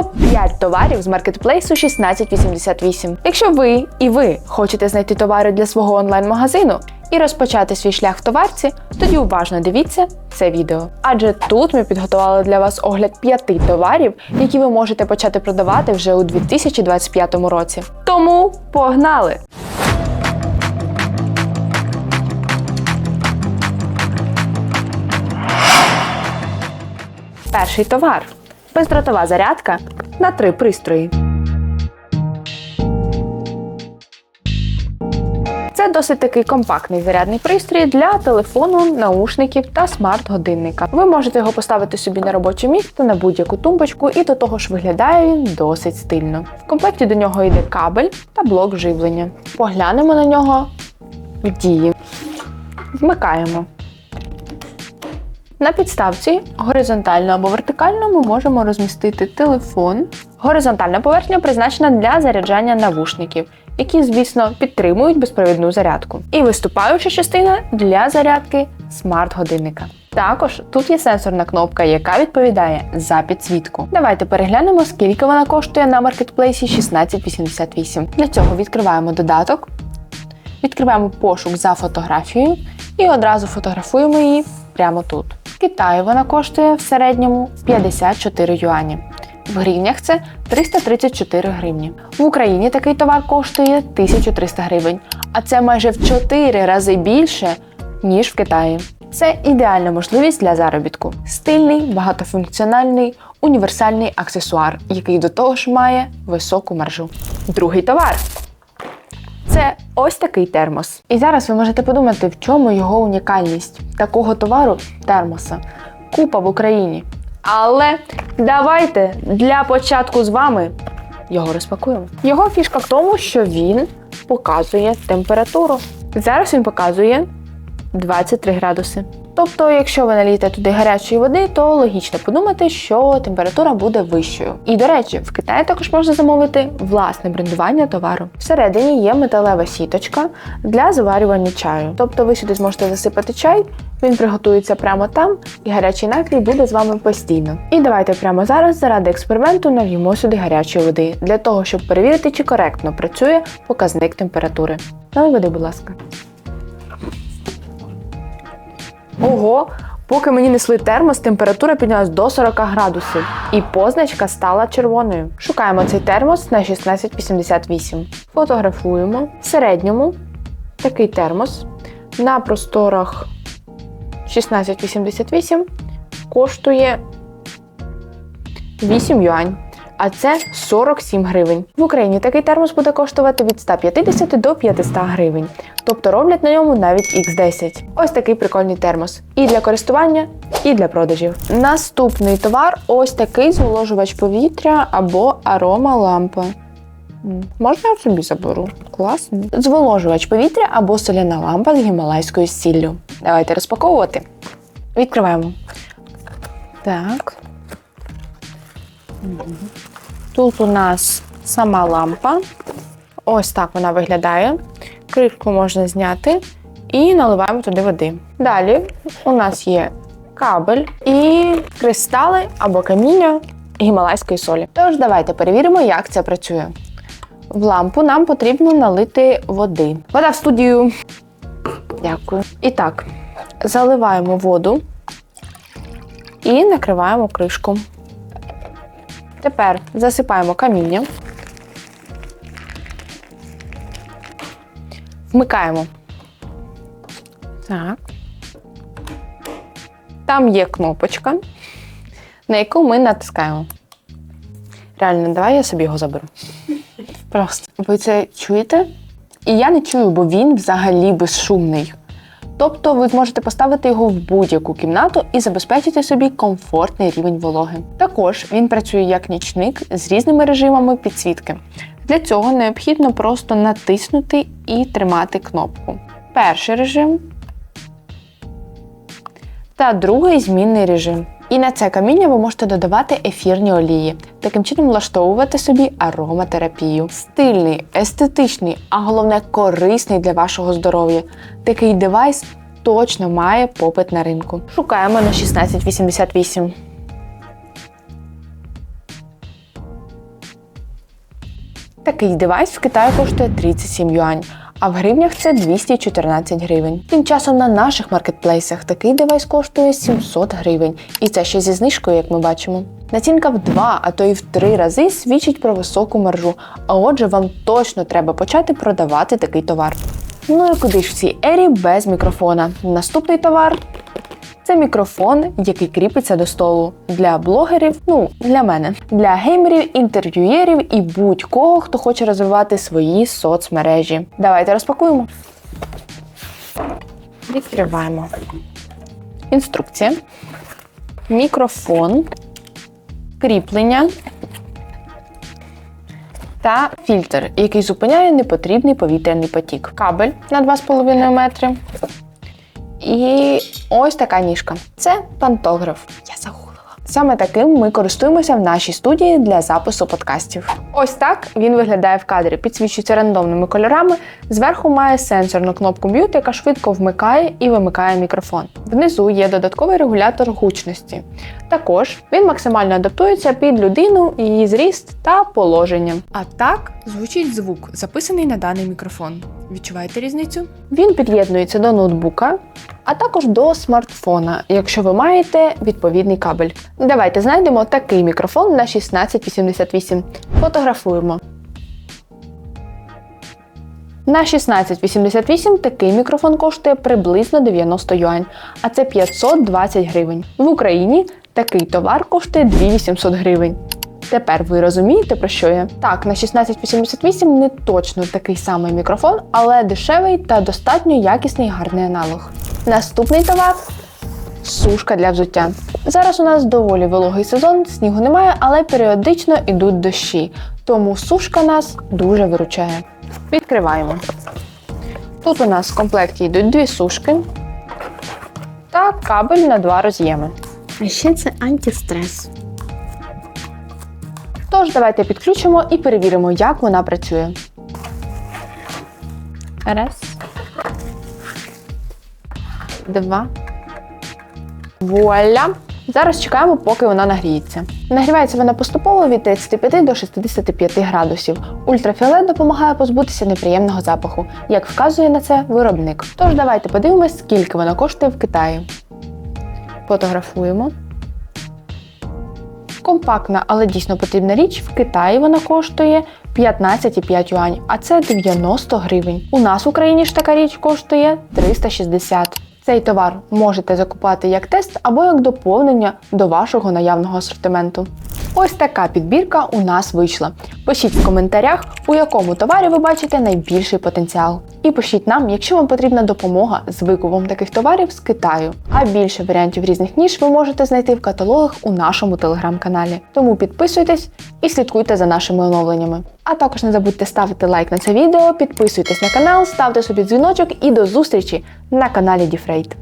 топ-5 товарів з маркетплейсу 1688. Якщо ви і ви хочете знайти товари для свого онлайн-магазину і розпочати свій шлях в товарці, тоді уважно дивіться це відео. Адже тут ми підготували для вас огляд п'яти товарів, які ви можете почати продавати вже у 2025 році. Тому погнали! Перший товар бездротова зарядка на три пристрої. Це досить такий компактний зарядний пристрій для телефону, наушників та смарт-годинника. Ви можете його поставити собі на робоче місце на будь-яку тумбочку, і до того ж виглядає він досить стильно. В комплекті до нього йде кабель та блок живлення. Поглянемо на нього в дії. Вмикаємо. На підставці горизонтально або вертикально ми можемо розмістити телефон. Горизонтальна поверхня призначена для заряджання навушників, які, звісно, підтримують безпровідну зарядку. І виступаюча частина для зарядки смарт-годинника. Також тут є сенсорна кнопка, яка відповідає за підсвітку. Давайте переглянемо, скільки вона коштує на маркетплейсі 1688. Для цього відкриваємо додаток, відкриваємо пошук за фотографією і одразу фотографуємо її прямо тут. В Китаї вона коштує в середньому 54 юані. В гривнях це 334 гривні. В Україні такий товар коштує 1300 гривень, а це майже в 4 рази більше, ніж в Китаї. Це ідеальна можливість для заробітку. Стильний, багатофункціональний, універсальний аксесуар, який до того ж має високу маржу. Другий товар. Це ось такий термос. І зараз ви можете подумати, в чому його унікальність такого товару термоса. Купа в Україні. Але давайте для початку з вами його розпакуємо. Його фішка в тому, що він показує температуру. Зараз він показує 23 градуси. Тобто, якщо ви налієте туди гарячої води, то логічно подумати, що температура буде вищою. І до речі, в Китаї також можна замовити власне брендування товару. Всередині є металева сіточка для заварювання чаю. Тобто ви сюди зможете засипати чай, він приготується прямо там, і гарячий напій буде з вами постійно. І давайте прямо зараз, заради експерименту, нав'ємо сюди гарячої води для того, щоб перевірити, чи коректно працює показник температури. Налий води, будь ласка. Ого, поки мені несли термос, температура піднялась до 40 градусів, і позначка стала червоною. Шукаємо цей термос на 1688. Фотографуємо. В середньому такий термос на просторах 1688 коштує 8 юань. А це 47 гривень. В Україні такий термос буде коштувати від 150 до 500 гривень. Тобто роблять на ньому навіть X10. Ось такий прикольний термос. І для користування, і для продажів. Наступний товар ось такий зволожувач повітря або арома лампа. Можна я собі заберу? Класно. Зволожувач повітря або соляна лампа з гімалайською сіллю. Давайте розпаковувати. Відкриваємо. Так. Тут у нас сама лампа. Ось так вона виглядає. Кришку можна зняти і наливаємо туди води. Далі у нас є кабель і кристали або каміння гімалайської солі. Тож давайте перевіримо, як це працює. В лампу нам потрібно налити води. Вода в студію. Дякую. І так, заливаємо воду і накриваємо кришку. Тепер засипаємо каміння. Вмикаємо. Так. Там є кнопочка, на яку ми натискаємо. Реально, давай я собі його заберу. Просто. Ви це чуєте? І я не чую, бо він взагалі безшумний. Тобто ви зможете поставити його в будь-яку кімнату і забезпечити собі комфортний рівень вологи. Також він працює як нічник з різними режимами підсвітки. Для цього необхідно просто натиснути і тримати кнопку. Перший режим та другий змінний режим. І на це каміння ви можете додавати ефірні олії, таким чином влаштовувати собі ароматерапію. Стильний, естетичний, а головне корисний для вашого здоров'я. Такий девайс точно має попит на ринку. Шукаємо на 1688. Такий девайс в Китаї коштує 37 юань, а в гривнях це 214 гривень. Тим часом на наших маркетплейсах такий девайс коштує 700 гривень, і це ще зі знижкою, як ми бачимо. Націнка в два, а то й в три рази свідчить про високу маржу. А отже, вам точно треба почати продавати такий товар. Ну і куди ж в цій ері без мікрофона? Наступний товар це мікрофон, який кріпиться до столу для блогерів, ну для мене, для геймерів, інтерв'юєрів і будь-кого, хто хоче розвивати свої соцмережі. Давайте розпакуємо. Відкриваємо. Інструкція. Мікрофон, кріплення та фільтр, який зупиняє непотрібний повітряний потік. Кабель на 2,5 метри. І ось така ніжка. Це пантограф. Я загуглила. Саме таким ми користуємося в нашій студії для запису подкастів. Ось так він виглядає в кадрі, підсвічується рандомними кольорами. Зверху має сенсорну кнопку Mute, яка швидко вмикає і вимикає мікрофон. Внизу є додатковий регулятор гучності. Також він максимально адаптується під людину, її зріст та положення. А так звучить звук, записаний на даний мікрофон. Відчуваєте різницю? Він під'єднується до ноутбука, а також до смартфона, якщо ви маєте відповідний кабель. Давайте знайдемо такий мікрофон на 1688. Фотографуємо. На 1688 такий мікрофон коштує приблизно 90 юань, а це 520 гривень. В Україні такий товар коштує 2800 гривень. Тепер ви розумієте, про що я? Так, на 1688 не точно такий самий мікрофон, але дешевий та достатньо якісний гарний аналог. Наступний товар сушка для взуття. Зараз у нас доволі вологий сезон, снігу немає, але періодично йдуть дощі, тому сушка нас дуже виручає. Відкриваємо. Тут у нас в комплекті йдуть дві сушки та кабель на два роз'єми. А ще це антистрес. Тож давайте підключимо і перевіримо, як вона працює. Раз. Два. Вуаля! Зараз чекаємо, поки вона нагріється. Нагрівається вона поступово від 35 до 65 градусів. Ультрафіолет допомагає позбутися неприємного запаху, як вказує на це виробник. Тож давайте подивимось, скільки вона коштує в Китаї. Фотографуємо. Компактна, але дійсно потрібна річ. В Китаї вона коштує 15,5 юань, а це 90 гривень. У нас в Україні ж така річ коштує 360. Цей товар можете закупати як тест або як доповнення до вашого наявного асортименту. Ось така підбірка у нас вийшла. Пишіть в коментарях, у якому товарі ви бачите найбільший потенціал. І пишіть нам, якщо вам потрібна допомога з викупом таких товарів з Китаю. А більше варіантів різних ніж ви можете знайти в каталогах у нашому телеграм-каналі. Тому підписуйтесь і слідкуйте за нашими оновленнями. А також не забудьте ставити лайк на це відео, підписуйтесь на канал, ставте собі дзвіночок і до зустрічі на каналі Діфрейт.